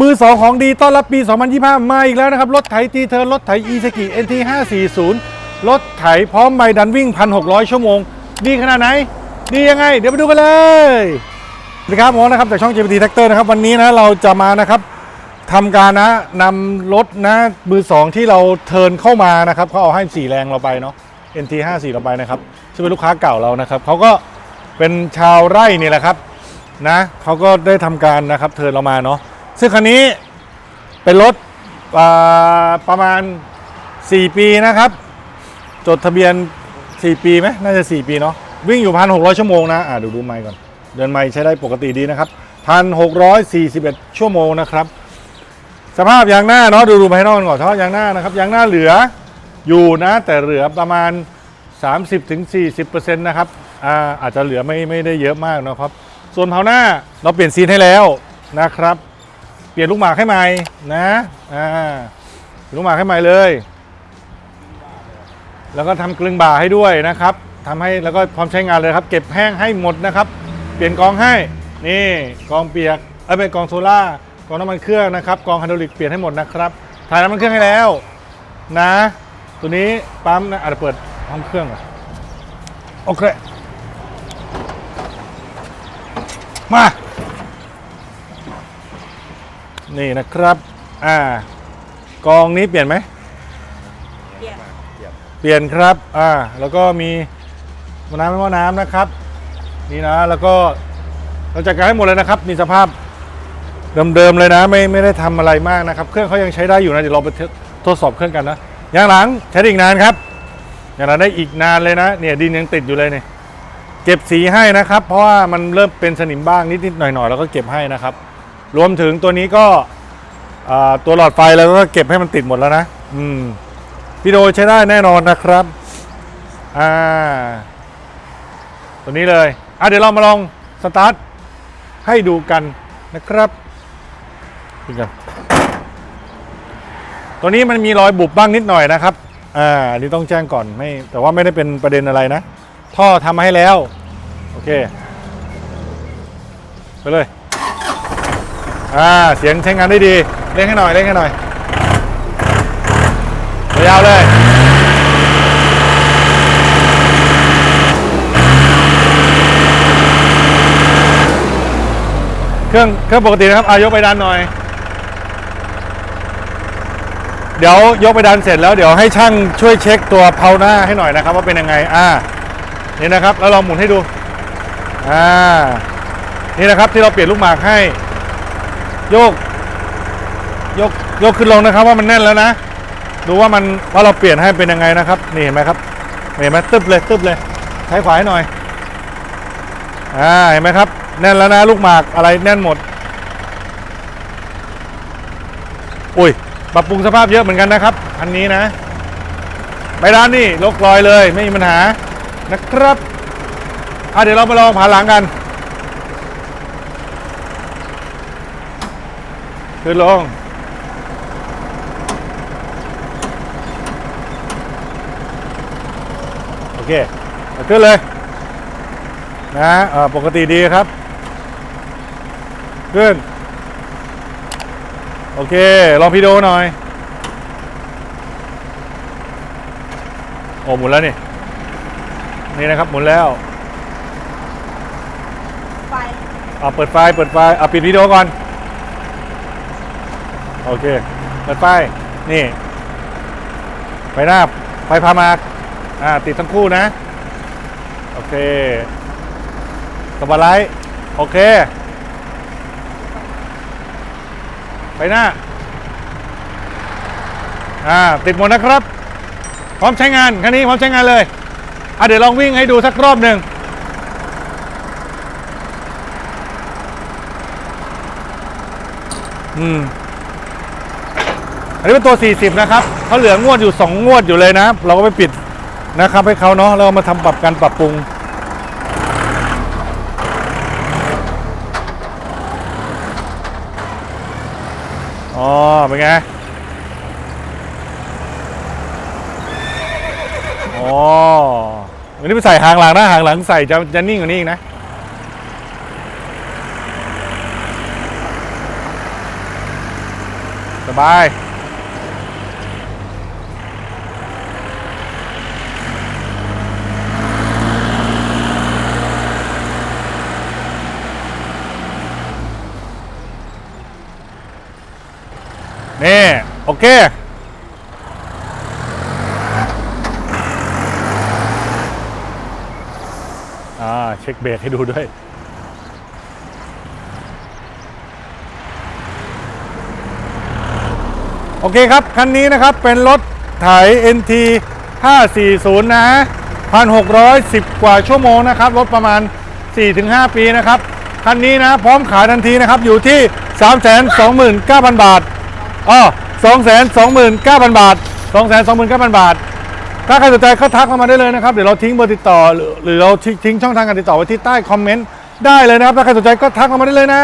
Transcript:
มือสองของดีต้อนรับปี 2025 มาอีกแล้วนะครับ รถไถตีเทิร์นรถไถอีสกิ NT 540รถไถพร้อมใบดันวิ่ง 1,600 ชั่วโมง ดีขนาดไหน ดียังไง เดี๋ยวไปดูกันเลยสวัสดีครับผมนะครับจากช่อง GPT Tractor นะครับ วันนี้นะเราจะมานะครับทำการนะนำรถนะมือสองที่เราเทิร์นเข้ามานะครับเขาเอาให้สีแรงเราไปเนาะ NT 54เราไปนะครับซึ่งเป็นลูกค้าเก่าเรานะครับเขาก็เป็นชาวไร่นี่แหละครับนะเขาก็ได้ทำการนะครับเทิร์นเรามาเนาะ ซึ่งคันนี้เป็นรถประมาณ 4 ปีนะครับ จดทะเบียน 4 ปีไหมน่าจะ 4 ปีเนาะวิ่งอยู่1,600ชั่วโมงนะอ่าดูดูไมค์ก่อน เดินไมค์ใช้ได้ปกติดีนะครับ1,641ชั่วโมงนะครับ สภาพยางหน้าเนาะดูดูภายนอกก่อนสภาพยางหน้านะครับยางหน้าเหลืออยู่นะ แต่เหลือประมาณ 30-40%นะครับอ่าอาจจะเหลือไม่ไม่ได้เยอะมากนะครับ ส่วนเผาหน้าเราเปลี่ยนซีนให้แล้วนะครับ เปลี่ยนลูกหมากให้ใหม่นะอ่าลูกหมากให้ใหม่เลย แล้วก็ทำกลึงบ่าให้ด้วยนะครับทำให้แล้วก็พร้อมใช้งานเลยครับ เก็บแห้งให้หมดนะครับ เปลี่ยนกองให้นี่กองเปียกเอ้ยเป็นกองโซล่ากองน้ำมันเครื่องนะครับกองไฮดรอลิกเปลี่ยนให้หมดนะครับถ่ายน้ำมันเครื่องให้แล้วนะ ตัวนี้ปั๊มนะอาจจะเปิดห้องเครื่องก่อนโอเคมา นี่นะครับอ่ากองนี้เปลี่ยนไหมเปลี่ยนเปลี่ยนครับอ่าแล้วก็มีหม้อน้ำเป็นหม้อน้ำนะครับ นี่นะแล้วก็เราจัดการให้หมดเลยนะครับมีสภาพเดิมๆเลยนะไม่ไม่ได้ทำอะไรมากนะครับ เครื่องเขายังใช้ได้อยู่นะเดี๋ยวเราไปทดทดสอบเครื่องกันนะยางหลังใช้ได้อีกนานครับยางหลังได้อีกนานเลยนะเนี่ยดินยังติดอยู่เลยเนี่ยเก็บสีให้นะครับ เพราะว่ามันเริ่มเป็นสนิมบ้างนิดๆหน่อยๆแล้วก็เก็บให้นะครับ รวมถึงตัวนี้ก็ตัวหลอดไฟแล้วก็เก็บให้มันติดหมดแล้วนะ อืมวิดีโอใช้ได้แน่นอนนะครับอ่าตัวนี้เลยอะเดี๋ยวเรามาลองสตาร์ทให้ดูกันนะครับดูกันตัวนี้มันมีรอยบุบบ้างนิดหน่อยนะครับอ่าอันนี้ต้องแจ้งก่อนไม่แต่ว่าไม่ได้เป็นประเด็นอะไรนะ ท่อทำมาให้แล้ว โอเค ไปเลย อ่าเสียงใช้งานได้ดีเล่นให้หน่อยเล่นให้หน่อยยาวเลยเครื่องเครื่องปกตินะครับอายกไปดันหน่อย เดี๋ยวยกไปดันเสร็จแล้วเดี๋ยวให้ช่างช่วยเช็คตัวเพาหน้าให้หน่อยนะครับ ว่าเป็นยังไง อ่า นี่นะครับ แล้วลองหมุนให้ดู อ่า นี่นะครับที่เราเปลี่ยนลูกหมากให้ โยก ยกยกขึ้นลงนะครับว่ามันแน่นแล้วนะ ดูว่ามันว่าเราเปลี่ยนให้เป็นยังไงนะครับ นี่เห็นไหมครับเห็นไหมตึบเลยตึบเลยใช้ขวาให้หน่อยอ่าเห็นไหมครับ แน่นแล้วนะลูกหมากอะไรแน่นหมดอุ้ยปรับปรุงสภาพเยอะเหมือนกันนะครับอันนี้นะไปร้านนี่ลกลอยเลยไม่มีปัญหานะครับอะเดี๋ยวเรามาลองผ่าหลังกัน ขึ้นลง โอเคเอาขึ้นเลย นะเอ่อปกติดีครับ ขึ้น โอเค ลองพีโดหน่อย โอ้หมุนแล้วนี่ นี่นะครับ หมุนแล้วไฟเอาเปิดไฟ เปิดไฟเอาปิดวิดีโอก่อน โอเคเปิดไฟนี่ ไฟหน้า ไฟพามา อ่า ติดทั้งคู่นะ โอเคสบายไลท์โอเคไฟหน้า อ่า ติดหมดนะครับ พร้อมใช้งาน คันนี้พร้อมใช้งานเลย อะเดี๋ยวลองวิ่งให้ดูสักรอบหนึ่งอืม อันนี้เป็นตัว 40 นะครับเขาเหลืองวดอยู่ 2 งวดอยู่เลยนะ เราก็ไปปิดนะครับให้เขาเนาะเอามาทำปรับการปรับปรุง อ๋อ เป็นไง อ๋ออันนี้ไปใส่หางหลังนะหางหลังใส่จะจะนิ่งกว่านี้อีกนะสบาย นี่ โอเค อ่า เช็คเบรกให้ดูด้วย โอเคครับ คันนี้นะครับเป็นรถไถ NT 540นะฮะ1,610 กว่าชั่วโมงนะครับ รถประมาณ 4-5 ปีนะครับ คันนี้นะ พร้อมขายทันทีนะครับ อยู่ที่ 329,000 บาท อ๋อสองแสนสองหมื่นเก้าพันบาทสองแสนสองหมื่นเก้าพันบาท ถ้าใครสนใจก็ทักเข้ามาได้เลยนะครับ เดี๋ยวเราทิ้งเบอร์ติดต่อ หรือเราทิ้งช่องทางการติดต่อไว้ที่ใต้คอมเมนต์ได้เลยนะครับ ถ้าใครสนใจก็ทักเข้ามาได้เลยนะ